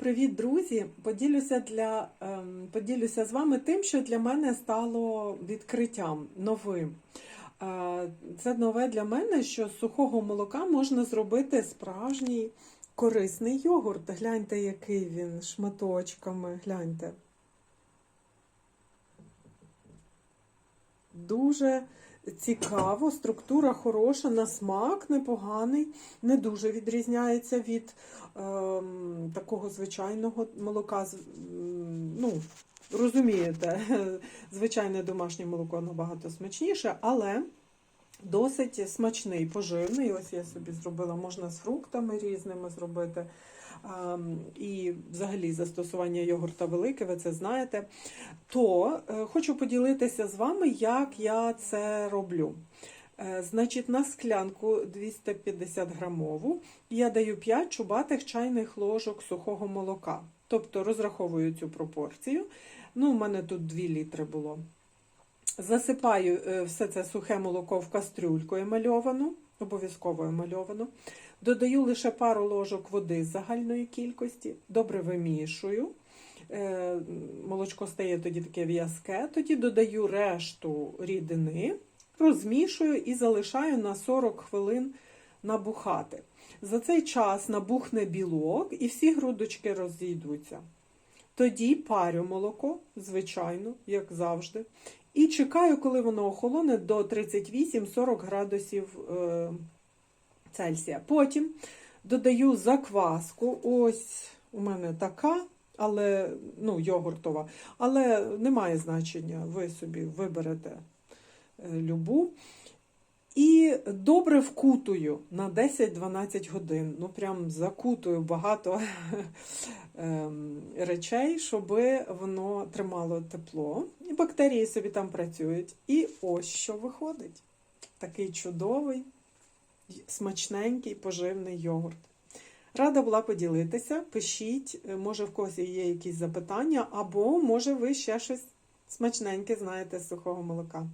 Привіт, друзі! Поділюся для ем, поділюся з вами тим, що для мене стало відкриттям новим. Е, Це нове для мене, що з сухого молока можна зробити справжній корисний йогурт. Гляньте, який він шматочками. Гляньте. Дуже цікаво, структура хороша, на смак непоганий, не дуже відрізняється від е, такого звичайного молока. Ну, розумієте, звичайне домашнє молоко набагато смачніше, але досить смачний, поживний. Ось я собі зробила, можна з фруктами різними зробити. Ем, І взагалі застосування йогурта велике, ви це знаєте. То е, хочу поділитися з вами, як я це роблю. Е, Значить, на склянку 250 грамову я даю 5 чубатих чайних ложок сухого молока. Тобто розраховую цю пропорцію. Ну, у мене тут 2 літри було. Засипаю е, все це сухе молоко в кастрюльку емальовану, обов'язково емальовану. Додаю лише пару ложок води з загальної кількості, добре вимішую. Е, Молочко стає тоді таке в'язке. Тоді додаю решту рідини, розмішую і залишаю на 40 хвилин набухати. За цей час набухне білок і всі грудочки розійдуться. Тоді парю молоко, звичайно, як завжди, і чекаю, коли воно охолоне до 38-40 градусів е, Цельсія. Потім додаю закваску. Ось у мене така, але ну, йогуртова, але немає значення. Ви собі виберете е, любу. І добре вкутую на 10-12 годин. Ну, прям закутую багато ем, речей, щоб воно тримало тепло. І бактерії собі там працюють. І ось що виходить. Такий чудовий, смачненький, поживний йогурт. Рада була поділитися. Пишіть, е, може в когось є якісь запитання, або може ви ще щось смачненьке знаєте з сухого молока.